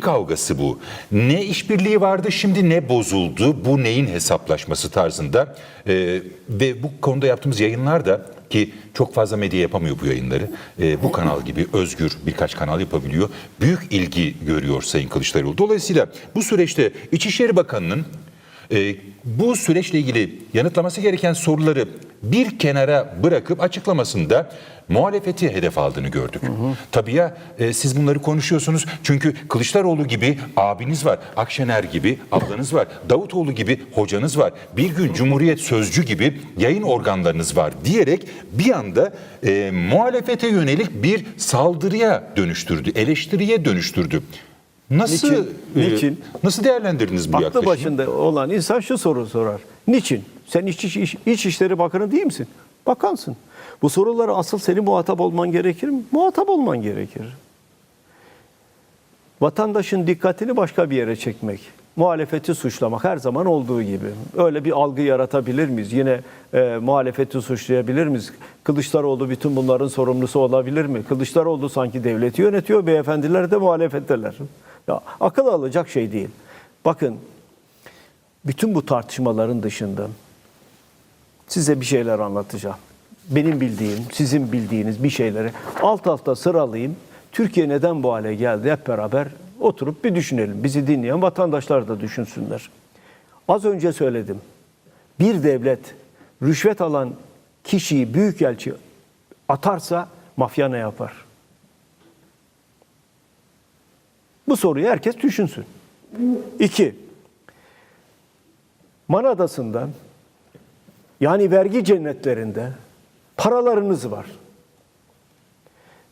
Kavgası bu? Ne işbirliği vardı şimdi ne bozuldu? Bu neyin hesaplaşması tarzında? Ee, ve bu konuda yaptığımız yayınlar da ki çok fazla medya yapamıyor bu yayınları. Ee, bu kanal gibi özgür birkaç kanal yapabiliyor. Büyük ilgi görüyor Sayın Kılıçdaroğlu. Dolayısıyla bu süreçte İçişleri Bakanı'nın e, bu süreçle ilgili yanıtlaması gereken soruları bir kenara bırakıp açıklamasında muhalefeti hedef aldığını gördük. Tabii ya e, siz bunları konuşuyorsunuz çünkü Kılıçdaroğlu gibi abiniz var, Akşener gibi ablanız var, Davutoğlu gibi hocanız var, bir gün Cumhuriyet Sözcü gibi yayın organlarınız var diyerek bir anda e, muhalefete yönelik bir saldırıya dönüştürdü, eleştiriye dönüştürdü. Nasıl Niçin? e, Niçin? nasıl değerlendirdiniz bu Aklı yaklaşımı? başında olan insan şu soru sorar. Niçin? Sen İç, İç, İç, İçişleri Bakanı değil misin? Bakansın. Bu soruları asıl senin muhatap olman gerekir mi? Muhatap olman gerekir. Vatandaşın dikkatini başka bir yere çekmek. Muhalefeti suçlamak her zaman olduğu gibi. Öyle bir algı yaratabilir miyiz? Yine e, muhalefeti suçlayabilir miyiz? Kılıçdaroğlu bütün bunların sorumlusu olabilir mi? Kılıçdaroğlu sanki devleti yönetiyor, beyefendiler de muhalefetteler. Ya, akıl alacak şey değil. Bakın, bütün bu tartışmaların dışında size bir şeyler anlatacağım. Benim bildiğim, sizin bildiğiniz bir şeyleri alt alta sıralayayım. Türkiye neden bu hale geldi hep beraber oturup bir düşünelim. Bizi dinleyen vatandaşlar da düşünsünler. Az önce söyledim. Bir devlet rüşvet alan kişiyi büyükelçi atarsa mafya ne yapar? Bu soruyu herkes düşünsün. İki, Man Adası'nda yani vergi cennetlerinde paralarınız var.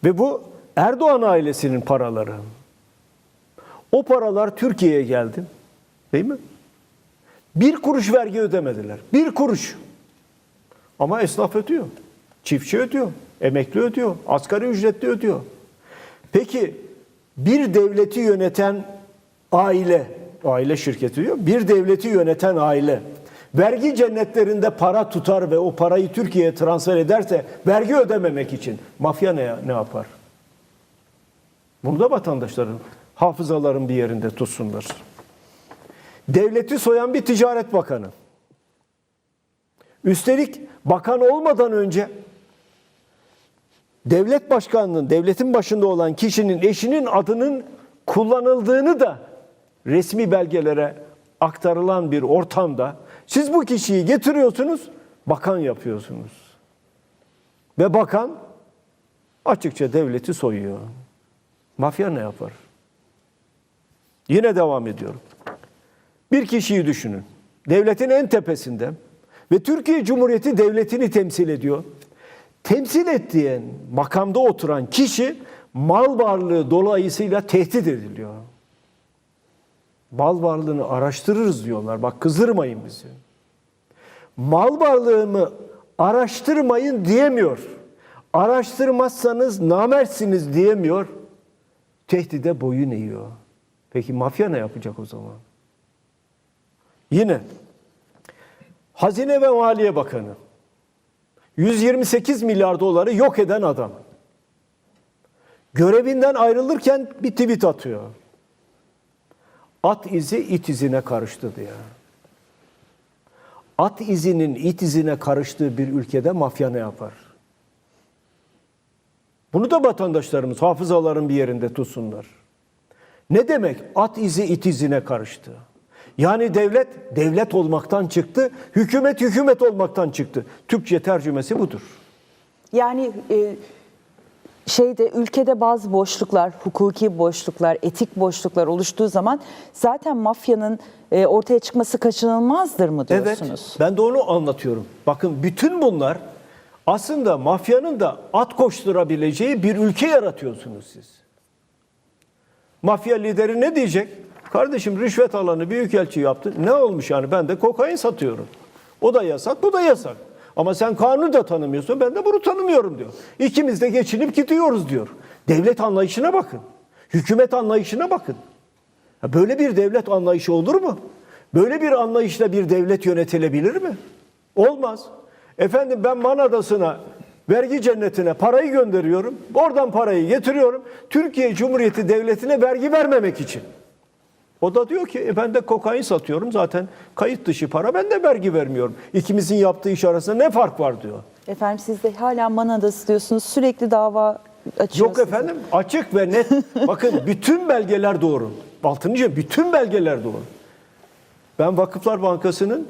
Ve bu Erdoğan ailesinin paraları. O paralar Türkiye'ye geldi. Değil mi? Bir kuruş vergi ödemediler. Bir kuruş. Ama esnaf ödüyor. Çiftçi ödüyor. Emekli ödüyor. Asgari ücretli ödüyor. Peki bir devleti yöneten aile, aile şirketi diyor, bir devleti yöneten aile vergi cennetlerinde para tutar ve o parayı Türkiye'ye transfer ederse vergi ödememek için mafya ne, ne yapar? Bunu da vatandaşların, hafızaların bir yerinde tutsunlar. Devleti soyan bir ticaret bakanı. Üstelik bakan olmadan önce devlet başkanının, devletin başında olan kişinin eşinin adının kullanıldığını da resmi belgelere aktarılan bir ortamda siz bu kişiyi getiriyorsunuz, bakan yapıyorsunuz. Ve bakan açıkça devleti soyuyor. Mafya ne yapar? Yine devam ediyorum. Bir kişiyi düşünün. Devletin en tepesinde ve Türkiye Cumhuriyeti devletini temsil ediyor. Temsil ettiğin makamda oturan kişi mal varlığı dolayısıyla tehdit ediliyor. Mal varlığını araştırırız diyorlar. Bak kızdırmayın bizi. Mal varlığımı araştırmayın diyemiyor. Araştırmazsanız namertsiniz diyemiyor. Tehdide boyun eğiyor. Peki mafya ne yapacak o zaman? Yine Hazine ve Maliye Bakanı 128 milyar doları yok eden adam. Görevinden ayrılırken bir tweet atıyor. At izi it izine karıştı diye. At izinin it izine karıştığı bir ülkede mafya ne yapar? Bunu da vatandaşlarımız hafızaların bir yerinde tutsunlar. Ne demek at izi it izine karıştı? Yani devlet devlet olmaktan çıktı, hükümet hükümet olmaktan çıktı. Türkçe tercümesi budur. Yani e, şeyde ülkede bazı boşluklar, hukuki boşluklar, etik boşluklar oluştuğu zaman zaten mafyanın e, ortaya çıkması kaçınılmazdır mı diyorsunuz? Evet, ben de onu anlatıyorum. Bakın bütün bunlar aslında mafyanın da at koşturabileceği bir ülke yaratıyorsunuz siz. Mafya lideri ne diyecek? Kardeşim rüşvet alanı büyükelçi yaptı. Ne olmuş yani? Ben de kokain satıyorum. O da yasak, bu da yasak. Ama sen kanunu da tanımıyorsun, ben de bunu tanımıyorum diyor. İkimiz de geçinip gidiyoruz diyor. Devlet anlayışına bakın. Hükümet anlayışına bakın. Böyle bir devlet anlayışı olur mu? Böyle bir anlayışla bir devlet yönetilebilir mi? Olmaz. Efendim ben Man Adası'na Vergi cennetine parayı gönderiyorum. Oradan parayı getiriyorum. Türkiye Cumhuriyeti Devleti'ne vergi vermemek için. O da diyor ki e ben de kokain satıyorum zaten kayıt dışı para ben de vergi vermiyorum. İkimizin yaptığı iş arasında ne fark var diyor. Efendim siz de hala manadası diyorsunuz. Sürekli dava açıyorsunuz. Yok efendim açık ve net. Bakın bütün belgeler doğru. Altıncı bütün belgeler doğru. Ben Vakıflar Bankası'nın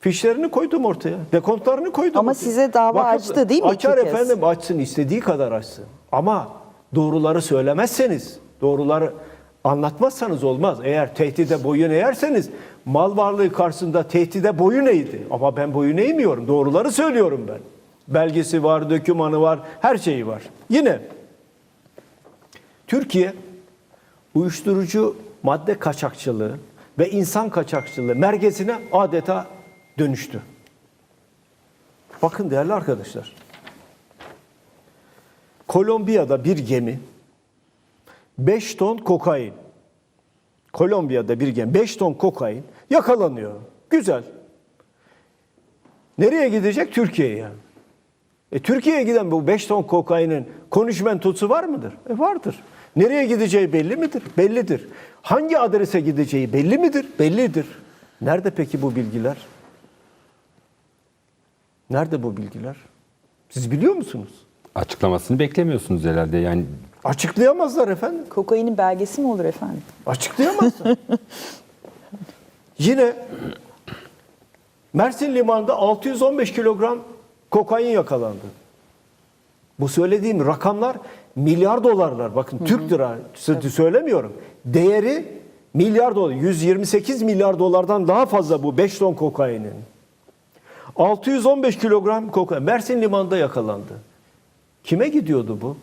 fişlerini koydum ortaya. Dekontlarını koydum Ama ortaya. size dava açtı değil mi Açar kez? efendim açsın istediği kadar açsın. Ama doğruları söylemezseniz, doğruları anlatmazsanız olmaz. Eğer tehdide boyun eğerseniz mal varlığı karşısında tehdide boyun eğdi. Ama ben boyun eğmiyorum. Doğruları söylüyorum ben. Belgesi var, dökümanı var, her şeyi var. Yine Türkiye uyuşturucu madde kaçakçılığı ve insan kaçakçılığı merkezine adeta dönüştü. Bakın değerli arkadaşlar. Kolombiya'da bir gemi 5 ton kokain. Kolombiya'da bir gemi 5 ton kokain yakalanıyor. Güzel. Nereye gidecek? Türkiye'ye. E, Türkiye'ye giden bu 5 ton kokainin konuşmentosu var mıdır? E, vardır. Nereye gideceği belli midir? Bellidir. Hangi adrese gideceği belli midir? Bellidir. Nerede peki bu bilgiler? Nerede bu bilgiler? Siz biliyor musunuz? Açıklamasını beklemiyorsunuz herhalde. Yani Açıklayamazlar efendim. Kokainin belgesi mi olur efendim? Açıklayamazlar. Yine Mersin limanında 615 kilogram kokain yakalandı. Bu söylediğim rakamlar milyar dolarlar. Bakın Türk lirası söylemiyorum. Değeri milyar dolar. 128 milyar dolardan daha fazla bu 5 ton kokainin. 615 kilogram kokain Mersin limanında yakalandı. Kime gidiyordu bu?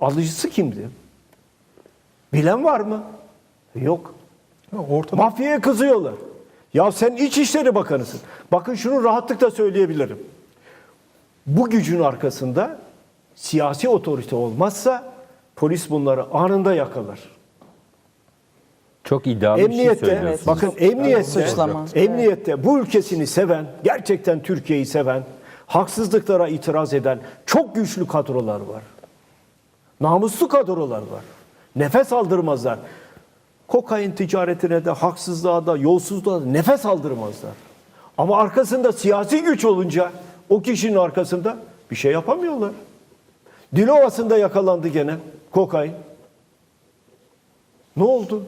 Alıcısı kimdi? Bilen var mı? Yok. Mafyaya kızıyorlar. Ya sen İçişleri Bakanısın. Bakın şunu rahatlıkla söyleyebilirim. Bu gücün arkasında siyasi otorite olmazsa polis bunları anında yakalar. çok iddialı bir şey Emniyette, söylüyorsunuz. bakın emniyette, Suçlama. emniyette bu ülkesini seven, gerçekten Türkiye'yi seven, haksızlıklara itiraz eden çok güçlü kadrolar var. Namuslu kadrolar var. Nefes aldırmazlar. Kokain ticaretine de, haksızlığa da, yolsuzluğa da nefes aldırmazlar. Ama arkasında siyasi güç olunca o kişinin arkasında bir şey yapamıyorlar. Dilovası'nda yakalandı gene kokain. Ne oldu?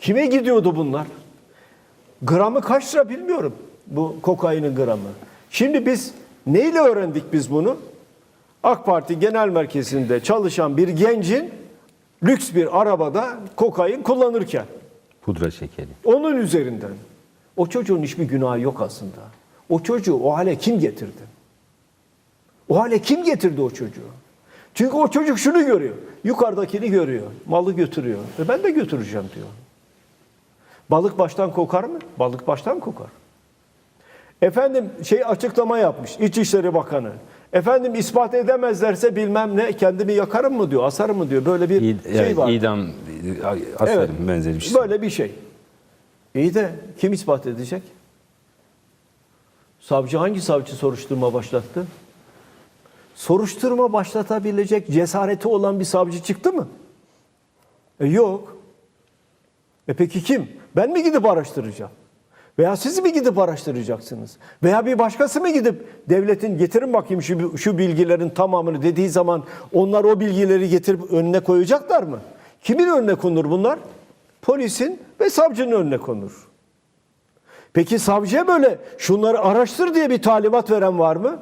Kime gidiyordu bunlar? Gramı kaç lira bilmiyorum bu kokainin gramı. Şimdi biz neyle öğrendik biz bunu? AK Parti Genel Merkezi'nde çalışan bir gencin lüks bir arabada kokain kullanırken Pudra şekeri. onun üzerinden. O çocuğun hiçbir günahı yok aslında. O çocuğu o hale kim getirdi? O hale kim getirdi o çocuğu? Çünkü o çocuk şunu görüyor. Yukarıdakini görüyor. Malı götürüyor. Ve ben de götüreceğim diyor. Balık baştan kokar mı? Balık baştan kokar. Efendim şey açıklama yapmış İçişleri Bakanı. Efendim ispat edemezlerse bilmem ne kendimi yakarım mı diyor, asarım mı diyor. Böyle bir İd- şey evet, var. idam asarım benzeri bir şey. Böyle bir şey. İyi de kim ispat edecek? Savcı hangi savcı soruşturma başlattı? Soruşturma başlatabilecek cesareti olan bir savcı çıktı mı? E yok. E peki kim? Ben mi gidip araştıracağım? Veya siz mi gidip araştıracaksınız? Veya bir başkası mı gidip devletin getirin bakayım şu, şu bilgilerin tamamını dediği zaman onlar o bilgileri getirip önüne koyacaklar mı? Kimin önüne konur bunlar? Polisin ve savcının önüne konur. Peki savcıya böyle şunları araştır diye bir talimat veren var mı?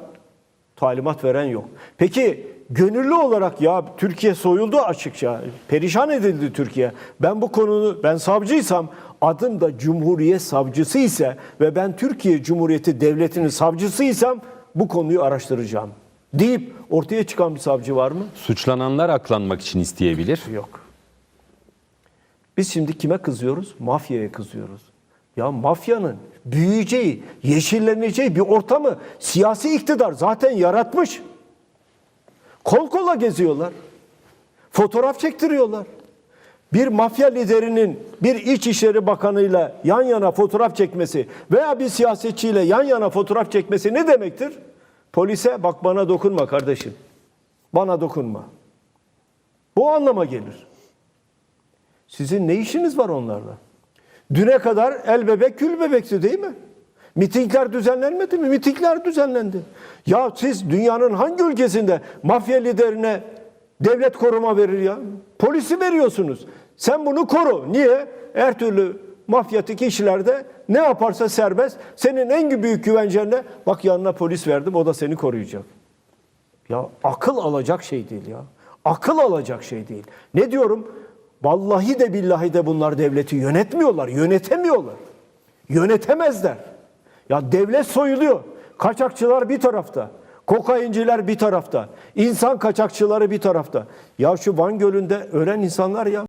Talimat veren yok. Peki gönüllü olarak ya Türkiye soyuldu açıkça. Perişan edildi Türkiye. Ben bu konunu ben savcıysam adım da Cumhuriyet savcısı ise ve ben Türkiye Cumhuriyeti Devleti'nin savcısıysam bu konuyu araştıracağım. Deyip ortaya çıkan bir savcı var mı? Suçlananlar aklanmak için isteyebilir. Yok. Biz şimdi kime kızıyoruz? Mafyaya kızıyoruz. Ya mafyanın büyüyeceği, yeşilleneceği bir ortamı siyasi iktidar zaten yaratmış. Kol kola geziyorlar. Fotoğraf çektiriyorlar. Bir mafya liderinin bir İçişleri Bakanı'yla yan yana fotoğraf çekmesi veya bir siyasetçiyle yan yana fotoğraf çekmesi ne demektir? polise bak bana dokunma kardeşim. Bana dokunma. Bu anlama gelir. Sizin ne işiniz var onlarla? Düne kadar el bebek kül bebekti değil mi? Mitingler düzenlenmedi mi? Mitingler düzenlendi. Ya siz dünyanın hangi ülkesinde mafya liderine devlet koruma verir ya? Polisi veriyorsunuz. Sen bunu koru. Niye? Her türlü mafyatik işlerde ne yaparsa serbest. Senin en büyük güvencen ne? Bak yanına polis verdim o da seni koruyacak. Ya akıl alacak şey değil ya. Akıl alacak şey değil. Ne diyorum? Vallahi de billahi de bunlar devleti yönetmiyorlar, yönetemiyorlar. Yönetemezler. Ya devlet soyuluyor. Kaçakçılar bir tarafta. Kokainciler bir tarafta. insan kaçakçıları bir tarafta. Ya şu Van Gölü'nde ölen insanlar ya.